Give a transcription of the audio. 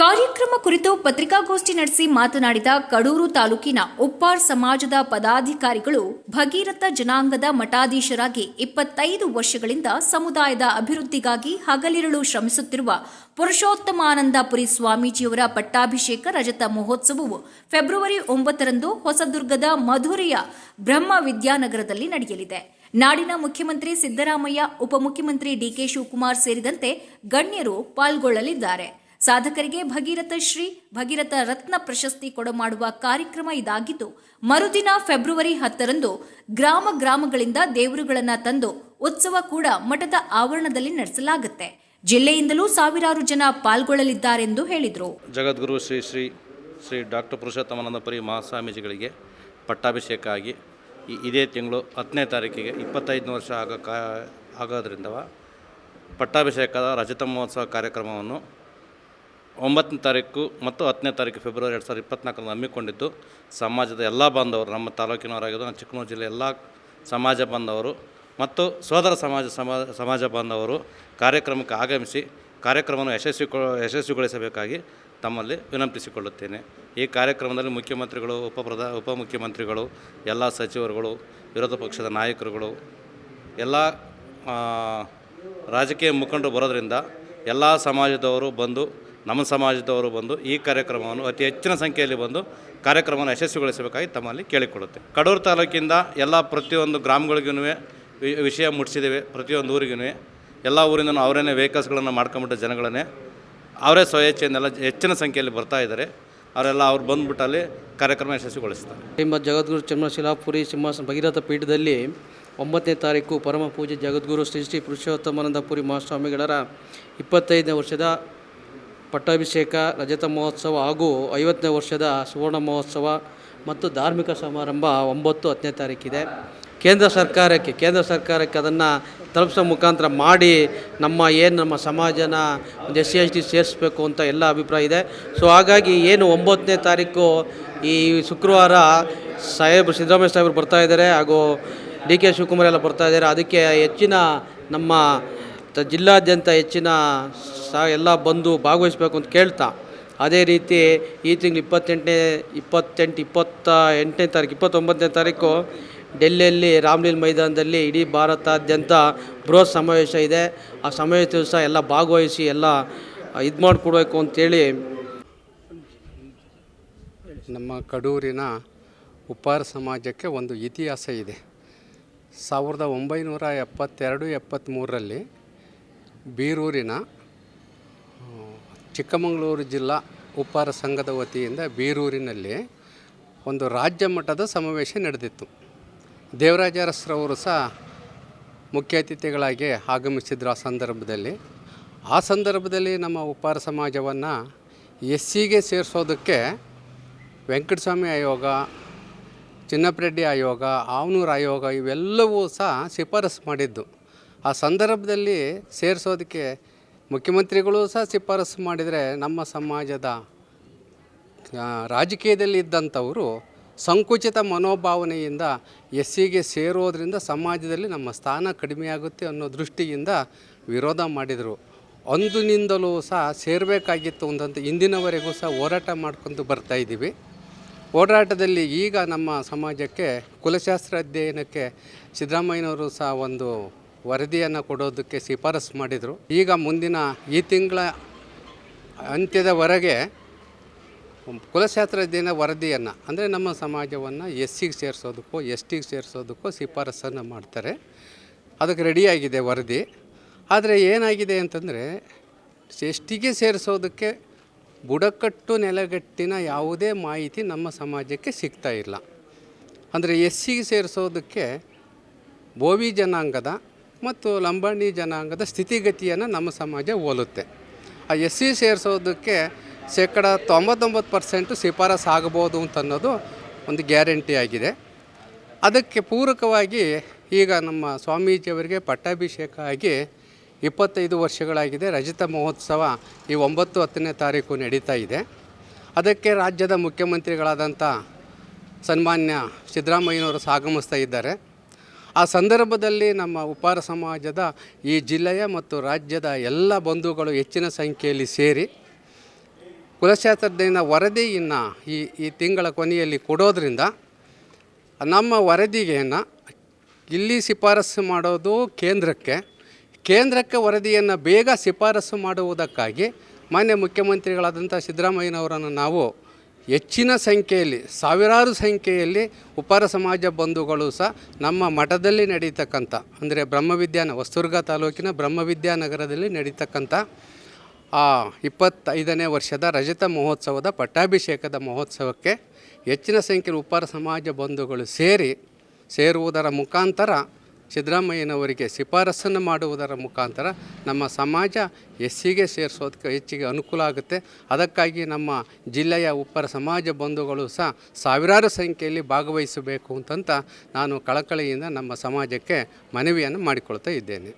ಕಾರ್ಯಕ್ರಮ ಕುರಿತು ಪತ್ರಿಕಾಗೋಷ್ಠಿ ನಡೆಸಿ ಮಾತನಾಡಿದ ಕಡೂರು ತಾಲೂಕಿನ ಉಪ್ಪಾರ್ ಸಮಾಜದ ಪದಾಧಿಕಾರಿಗಳು ಭಗೀರಥ ಜನಾಂಗದ ಮಠಾಧೀಶರಾಗಿ ಇಪ್ಪತ್ತೈದು ವರ್ಷಗಳಿಂದ ಸಮುದಾಯದ ಅಭಿವೃದ್ಧಿಗಾಗಿ ಹಗಲಿರುಳು ಶ್ರಮಿಸುತ್ತಿರುವ ಪುರುಷೋತ್ತಮಾನಂದಪುರಿ ಸ್ವಾಮೀಜಿಯವರ ಪಟ್ಟಾಭಿಷೇಕ ರಜತ ಮಹೋತ್ಸವವು ಫೆಬ್ರವರಿ ಒಂಬತ್ತರಂದು ಹೊಸದುರ್ಗದ ಮಧುರೆಯ ಬ್ರಹ್ಮ ವಿದ್ಯಾನಗರದಲ್ಲಿ ನಡೆಯಲಿದೆ. ನಾಡಿನ ಮುಖ್ಯಮಂತ್ರಿ ಸಿದ್ದರಾಮಯ್ಯ, ಉಪಮುಖ್ಯಮಂತ್ರಿ ಡಿಕೆ ಶಿವಕುಮಾರ್ ಸೇರಿದಂತೆ ಗಣ್ಯರು ಪಾಲ್ಗೊಳ್ಳಲಿದ್ದಾರೆ. ಸಾಧಕರಿಗೆ ಭಗೀರಥ ಶ್ರೀ, ಭಗೀರಥ ರತ್ನ ಪ್ರಶಸ್ತಿ ಕೊಡಮಾಡುವ ಕಾರ್ಯಕ್ರಮ ಇದಾಗಿದ್ದು, ಮರುದಿನ ಫೆಬ್ರವರಿ ಹತ್ತರಂದು ಗ್ರಾಮ ಗ್ರಾಮಗಳಿಂದ ದೇವರುಗಳನ್ನು ತಂದು ಉತ್ಸವ ಕೂಡ ಮಠದ ಆವರಣದಲ್ಲಿ ನಡೆಸಲಾಗುತ್ತೆ. ಜಿಲ್ಲೆಯಿಂದಲೂ ಸಾವಿರಾರು ಜನ ಪಾಲ್ಗೊಳ್ಳಲಿದ್ದಾರೆಂದು ಹೇಳಿದರು. ಜಗದ್ಗುರು ಶ್ರೀ ಶ್ರೀ ಶ್ರೀ ಡಾಕ್ಟರ್ ಪುರುಷೋತ್ತಮಾನಂದಪುರಿ ಮಹಾಸ್ವಾಮೀಜಿಗಳಿಗೆ ಪಟ್ಟಾಭಿಷೇಕ ಆಗಿ ಇದೇ ತಿಂಗಳು ಹತ್ತನೇ ತಾರೀಕಿಗೆ ಇಪ್ಪತ್ತೈದನೇ ವರ್ಷ ಆಗ ಕಾ ಆಗೋದ್ರಿಂದ ಪಟ್ಟಾಭಿಷೇಕದ ರಜತ ಮಹೋತ್ಸವ ಕಾರ್ಯಕ್ರಮವನ್ನು ಒಂಬತ್ತನೇ ತಾರೀಕು ಮತ್ತು ಹತ್ತನೇ ತಾರೀಕು ಫೆಬ್ರವರಿ ಎರಡು ಸಾವಿರದ ಇಪ್ಪತ್ನಾಲ್ಕರಂದು ಹಮ್ಮಿಕೊಂಡಿದ್ದು, ಸಮಾಜದ ಎಲ್ಲ ಬಾಂಧವರು, ನಮ್ಮ ತಾಲೂಕಿನವರಾಗಿದ್ದು, ನಮ್ಮ ಚಿಕ್ಕಮಗಳೂರು ಜಿಲ್ಲೆ ಎಲ್ಲ ಸಮಾಜ ಬಾಂಧವರು ಮತ್ತು ಸೋದರ ಸಮಾಜ ಸಮಾಜ ಸಮಾಜ ಬಾಂಧವರು ಕಾರ್ಯಕ್ರಮಕ್ಕೆ ಆಗಮಿಸಿ, ಕಾರ್ಯಕ್ರಮವನ್ನು ಯಶಸ್ವಿ ಯಶಸ್ವಿಗೊಳಿಸಬೇಕಾಗಿ ತಮ್ಮಲ್ಲಿ ವಿನಂತಿಸಿಕೊಳ್ಳುತ್ತೇನೆ. ಈ ಕಾರ್ಯಕ್ರಮದಲ್ಲಿ ಮುಖ್ಯಮಂತ್ರಿಗಳು, ಉಪಪ್ರಧಾ, ಉಪಮುಖ್ಯಮಂತ್ರಿಗಳು, ಎಲ್ಲ ಸಚಿವರುಗಳು, ವಿರೋಧ ಪಕ್ಷದ ನಾಯಕರುಗಳು, ಎಲ್ಲ ರಾಜಕೀಯ ಮುಖಂಡರು ಬರೋದರಿಂದ ಎಲ್ಲ ಸಮಾಜದವರು ಬಂದು ನಮ್ಮ ಸಮಾಜದವರು ಬಂದು ಈ ಕಾರ್ಯಕ್ರಮವನ್ನು ಅತಿ ಹೆಚ್ಚಿನ ಸಂಖ್ಯೆಯಲ್ಲಿ ಬಂದು ಕಾರ್ಯಕ್ರಮವನ್ನು ಯಶಸ್ವಿಗೊಳಿಸಬೇಕಾಗಿ ತಮ್ಮಲ್ಲಿ ಕೇಳಿಕೊಳ್ಳುತ್ತೆ. ಕಡೂರು ತಾಲೂಕಿಂದ ಎಲ್ಲ ಪ್ರತಿಯೊಂದು ಗ್ರಾಮಗಳಿಗೂ ವಿಷಯ ಮುಟ್ಟಿಸಿದ್ದೇವೆ ಪ್ರತಿಯೊಂದು ಊರಿಗೂ ಎಲ್ಲ ಊರಿಂದನೂ ಅವರೇನೇ ವೆಹಿಕಲ್ಸ್ಗಳನ್ನು ಮಾಡ್ಕೊಂಬಿಟ್ಟ ಜನಗಳನ್ನೇ. ಅವರೇ ಸ್ವಯಚ್ಛೆಯಿಂದೆಲ್ಲ ಹೆಚ್ಚಿನ ಸಂಖ್ಯೆಯಲ್ಲಿ ಬರ್ತಾ ಇದ್ದಾರೆ. ಅವರೆಲ್ಲ ಅವ್ರು ಬಂದ್ಬಿಟ್ಟು ಅಲ್ಲಿ ಕಾರ್ಯಕ್ರಮ ಯಶಸ್ವಿಗೊಳಿಸ್ತಾರೆ. ನಿಮ್ಮ ಜಗದ್ಗುರು ಚನ್ನಶಿಲಾಪುರಿ ಸಿಂಹಾಸನ ಭಗೀರಥ ಪೀಠದಲ್ಲಿ ಒಂಬತ್ತನೇ ತಾರೀಕು ಪರಮ ಪೂಜೆ ಜಗದ್ಗುರು ಶ್ರೀ ಶ್ರೀ ಪುರುಷೋತ್ತಮಾನಂದಪುರಿ ಮಹಾಸ್ವಾಮಿಗಳರ ಇಪ್ಪತ್ತೈದನೇ ವರ್ಷದ ಪಟ್ಟಾಭಿಷೇಕ, ರಜತ ಮಹೋತ್ಸವ ಹಾಗೂ ಐವತ್ತನೇ ವರ್ಷದ ಸುವರ್ಣ ಮಹೋತ್ಸವ ಮತ್ತು ಧಾರ್ಮಿಕ ಸಮಾರಂಭ ಒಂಬತ್ತು ಹತ್ತನೇ ತಾರೀಕಿದೆ. ಕೇಂದ್ರ ಸರ್ಕಾರಕ್ಕೆ ಕೇಂದ್ರ ಸರ್ಕಾರಕ್ಕೆ ಅದನ್ನು ತಲುಪಿಸೋ ಮುಖಾಂತರ ಮಾಡಿ ನಮ್ಮ ಏನು ನಮ್ಮ ಸಮಾಜನ ಒಂದು ಎಸ್ ಸಿ ಎಸ್ ಟಿ ಸೇರಿಸ್ಬೇಕು ಅಂತ ಎಲ್ಲ ಅಭಿಪ್ರಾಯ ಇದೆ. ಸೊ ಹಾಗಾಗಿ ಏನು ಒಂಬತ್ತನೇ ತಾರೀಕು ಈ ಶುಕ್ರವಾರ ಸಾಹೇಬ್ ಸಿದ್ದರಾಮಯ್ಯ ಸಾಹೇಬರು ಬರ್ತಾ ಇದ್ದಾರೆ ಹಾಗೂ ಡಿ ಕೆ ಶಿವಕುಮಾರ್ ಎಲ್ಲ ಬರ್ತಾ ಇದ್ದಾರೆ. ಅದಕ್ಕೆ ಹೆಚ್ಚಿನ ನಮ್ಮ ಜಿಲ್ಲಾದ್ಯಂತ ಹೆಚ್ಚಿನ ಸಹ ಎಲ್ಲ ಬಂದು ಭಾಗವಹಿಸಬೇಕು ಅಂತ ಕೇಳ್ತಾ. ಅದೇ ರೀತಿ ಈ ತಿಂಗಳು ಇಪ್ಪತ್ತೆಂಟನೇ, ಇಪ್ಪತ್ತೆಂಟು, ಇಪ್ಪತ್ತ ಎಂಟನೇ ತಾರೀಕು, ಇಪ್ಪತ್ತೊಂಬತ್ತನೇ ತಾರೀಕು ಡೆಲ್ಲಿಯಲ್ಲಿ ರಾಮ್ಲೀಲ್ ಮೈದಾನದಲ್ಲಿ ಇಡೀ ಭಾರತಾದ್ಯಂತ ಬೃಹತ್ ಸಮಾವೇಶ ಇದೆ. ಆ ಸಮಾವೇಶ ಸಹ ಎಲ್ಲ ಭಾಗವಹಿಸಿ ಎಲ್ಲ ಇದು ಮಾಡಿಕೊಡ್ಬೇಕು ಅಂತೇಳಿ ನಮ್ಮ ಕಡೂರಿನ ಉಪ್ಪಾರ ಸಮಾಜಕ್ಕೆ ಒಂದು ಇತಿಹಾಸ ಇದೆ. ಸಾವಿರದ ಒಂಬೈನೂರ ಎಪ್ಪತ್ತೆರಡು ಎಪ್ಪತ್ತ್ಮೂರರಲ್ಲಿ ಬೀರೂರಿನ ಚಿಕ್ಕಮಗಳೂರು ಜಿಲ್ಲಾ ಉಪ್ಪಾರ ಸಂಘದ ವತಿಯಿಂದ ಬೀರೂರಿನಲ್ಲಿ ಒಂದು ರಾಜ್ಯ ಮಟ್ಟದ ಸಮಾವೇಶ ನಡೆದಿತ್ತು. ದೇವರಾಜ ಅರಸರವರು ಸಹ ಮುಖ್ಯ ಅತಿಥಿಗಳಾಗಿ ಆಗಮಿಸಿದ್ರು ಆ ಸಂದರ್ಭದಲ್ಲಿ. ಆ ಸಂದರ್ಭದಲ್ಲಿ ನಮ್ಮ ಉಪ್ಪಾರ ಸಮಾಜವನ್ನು ಎಸ್ ಸಿಗೆ ಸೇರಿಸೋದಕ್ಕೆ ವೆಂಕಟಸ್ವಾಮಿ ಆಯೋಗ ಚಿನ್ನಪ್ಪರೆಡ್ಡಿ ಆಯೋಗ, ಆವನೂರು ಆಯೋಗ ಇವೆಲ್ಲವೂ ಸಹ ಶಿಫಾರಸು ಮಾಡಿದ್ದು. ಆ ಸಂದರ್ಭದಲ್ಲಿ ಸೇರಿಸೋದಕ್ಕೆ ಮುಖ್ಯಮಂತ್ರಿಗಳು ಸಹ ಶಿಫಾರಸು ಮಾಡಿದರೆ ನಮ್ಮ ಸಮಾಜದ ರಾಜಕೀಯದಲ್ಲಿ ಇದ್ದಂಥವರು ಸಂಕುಚಿತ ಮನೋಭಾವನೆಯಿಂದ ಎಸ್ ಸಿಗೆ ಸೇರೋದರಿಂದ ಸಮಾಜದಲ್ಲಿ ನಮ್ಮ ಸ್ಥಾನ ಕಡಿಮೆಯಾಗುತ್ತೆ ಅನ್ನೋ ದೃಷ್ಟಿಯಿಂದ ವಿರೋಧ ಮಾಡಿದರು. ಅಂದಿನಿಂದಲೂ ಸಹ ಸೇರಬೇಕಾಗಿತ್ತು ಅಂತ ಇಂದಿನವರೆಗೂ ಸಹ ಹೋರಾಟ ಮಾಡ್ಕೊಂಡು ಬರ್ತಾ ಇದ್ದೀವಿ. ಹೋರಾಟದಲ್ಲಿ ಈಗ ನಮ್ಮ ಸಮಾಜಕ್ಕೆ ಕುಲಶಾಸ್ತ್ರ ಅಧ್ಯಯನಕ್ಕೆ ಸಿದ್ದರಾಮಯ್ಯನವರು ಸಹ ಒಂದು ವರದಿಯನ್ನು ಕೊಡೋದಕ್ಕೆ ಶಿಫಾರಸು ಮಾಡಿದರು. ಈಗ ಮುಂದಿನ ಈ ತಿಂಗಳ ಅಂತ್ಯದವರೆಗೆ ಕುಲಶಾಸ್ತ್ರ ದಿನ ವರದಿಯನ್ನು, ಅಂದರೆ ನಮ್ಮ ಸಮಾಜವನ್ನು ಎಸ್ ಸಿಗೆ ಸೇರಿಸೋದಕ್ಕೂ ಎಸ್ ಟಿಗೆ ಸೇರಿಸೋದಕ್ಕೂ ಶಿಫಾರಸನ್ನು ಮಾಡ್ತಾರೆ. ಅದಕ್ಕೆ ರೆಡಿಯಾಗಿದೆ ವರದಿ. ಆದರೆ ಏನಾಗಿದೆ ಅಂತಂದರೆ ಎಸ್ ಟಿಗೆ ಸೇರಿಸೋದಕ್ಕೆ ಬುಡಕಟ್ಟು ನೆಲೆಗಟ್ಟಿನ ಯಾವುದೇ ಮಾಹಿತಿ ನಮ್ಮ ಸಮಾಜಕ್ಕೆ ಸಿಗ್ತಾ ಇಲ್ಲ. ಅಂದರೆ ಎಸ್ ಸಿಗೆ ಸೇರಿಸೋದಕ್ಕೆ ಬೋವಿ ಜನಾಂಗದ ಮತ್ತು ಲಂಬಾಣಿ ಜನಾಂಗದ ಸ್ಥಿತಿಗತಿಯನ್ನು ನಮ್ಮ ಸಮಾಜ ಹೋಲುತ್ತೆ. ಆ ಎಸ್ ಸಿ ಸೇರಿಸೋದಕ್ಕೆ ಶೇಕಡ ತೊಂಬತ್ತೊಂಬತ್ತು ಪರ್ಸೆಂಟು ಶಿಫಾರಸ್ ಆಗ್ಬೋದು ಅಂತ ಅನ್ನೋದು ಒಂದು ಗ್ಯಾರಂಟಿ ಆಗಿದೆ. ಅದಕ್ಕೆ ಪೂರಕವಾಗಿ ಈಗ ನಮ್ಮ ಸ್ವಾಮೀಜಿಯವರಿಗೆ ಪಟ್ಟಾಭಿಷೇಕ ಆಗಿ ಇಪ್ಪತ್ತೈದು ವರ್ಷಗಳಾಗಿದೆ. ರಜತ ಮಹೋತ್ಸವ ಈ ಒಂಬತ್ತು ಹತ್ತನೇ ತಾರೀಕು ನಡೀತಾ ಇದೆ. ಅದಕ್ಕೆ ರಾಜ್ಯದ ಮುಖ್ಯಮಂತ್ರಿಗಳಾದಂಥ ಸನ್ಮಾನ್ಯ ಸಿದ್ದರಾಮಯ್ಯನವರು ಆಗಮಿಸ್ತಾ ಇದ್ದಾರೆ. ಆ ಸಂದರ್ಭದಲ್ಲಿ ನಮ್ಮ ಉಪಾರ ಸಮಾಜದ ಈ ಜಿಲ್ಲೆಯ ಮತ್ತು ರಾಜ್ಯದ ಎಲ್ಲ ಬಂಧುಗಳು ಹೆಚ್ಚಿನ ಸಂಖ್ಯೆಯಲ್ಲಿ ಸೇರಿ ಕುಲಶಾಸ್ತ್ರಜ್ಞನ ವರದಿಯನ್ನು ಈ ಈ ತಿಂಗಳ ಕೊನೆಯಲ್ಲಿ ಕೊಡೋದ್ರಿಂದ ನಮ್ಮ ವರದಿಗೆಯನ್ನು ಇಲ್ಲಿ ಶಿಫಾರಸು ಮಾಡೋದು ಕೇಂದ್ರಕ್ಕೆ. ಕೇಂದ್ರಕ್ಕೆ ವರದಿಯನ್ನು ಬೇಗ ಶಿಫಾರಸು ಮಾಡುವುದಕ್ಕಾಗಿ ಮಾನ್ಯ ಮುಖ್ಯಮಂತ್ರಿಗಳಾದಂಥ ಸಿದ್ದರಾಮಯ್ಯನವರನ್ನು ನಾವು ಹೆಚ್ಚಿನ ಸಂಖ್ಯೆಯಲ್ಲಿ, ಸಾವಿರಾರು ಸಂಖ್ಯೆಯಲ್ಲಿ ಉಪಾರ ಸಮಾಜ ಬಂಧುಗಳು ಸಹ ನಮ್ಮ ಮಠದಲ್ಲಿ ನಡೀತಕ್ಕಂಥ, ಅಂದರೆ ಬ್ರಹ್ಮವಿದ್ಯಾನ, ಹೊಸದುರ್ಗ ತಾಲೂಕಿನ ಬ್ರಹ್ಮವಿದ್ಯಾನಗರದಲ್ಲಿ ನಡೀತಕ್ಕಂಥ ಆ ಇಪ್ಪತ್ತೈದನೇ ವರ್ಷದ ರಜತ ಮಹೋತ್ಸವದ ಪಟ್ಟಾಭಿಷೇಕದ ಮಹೋತ್ಸವಕ್ಕೆ ಹೆಚ್ಚಿನ ಸಂಖ್ಯೆಯಲ್ಲಿ ಉಪ್ಪಾರ ಸಮಾಜ ಬಂಧುಗಳು ಸೇರಿ, ಸೇರುವುದರ ಮುಖಾಂತರ ಸಿದ್ದರಾಮಯ್ಯನವರಿಗೆ ಶಿಫಾರಸನ್ನು ಮಾಡುವುದರ ಮುಖಾಂತರ ನಮ್ಮ ಸಮಾಜ ಎಸ್ಸಿಗೆ ಸೇರಿಸೋದಕ್ಕೆ ಹೆಚ್ಚಿಗೆ ಅನುಕೂಲ ಆಗುತ್ತೆ. ಅದಕ್ಕಾಗಿ ನಮ್ಮ ಜಿಲ್ಲೆಯ ಉಪ್ಪರ ಸಮಾಜ ಬಂಧುಗಳು ಸಹ ಸಾವಿರಾರು ಸಂಖ್ಯೆಯಲ್ಲಿ ಭಾಗವಹಿಸಬೇಕು ಅಂತಂತ ನಾನು ಕಳಕಳಿಯಿಂದ ನಮ್ಮ ಸಮಾಜಕ್ಕೆ ಮನವಿಯನ್ನು ಮಾಡಿಕೊಳ್ತಾ ಇದ್ದೇನೆ.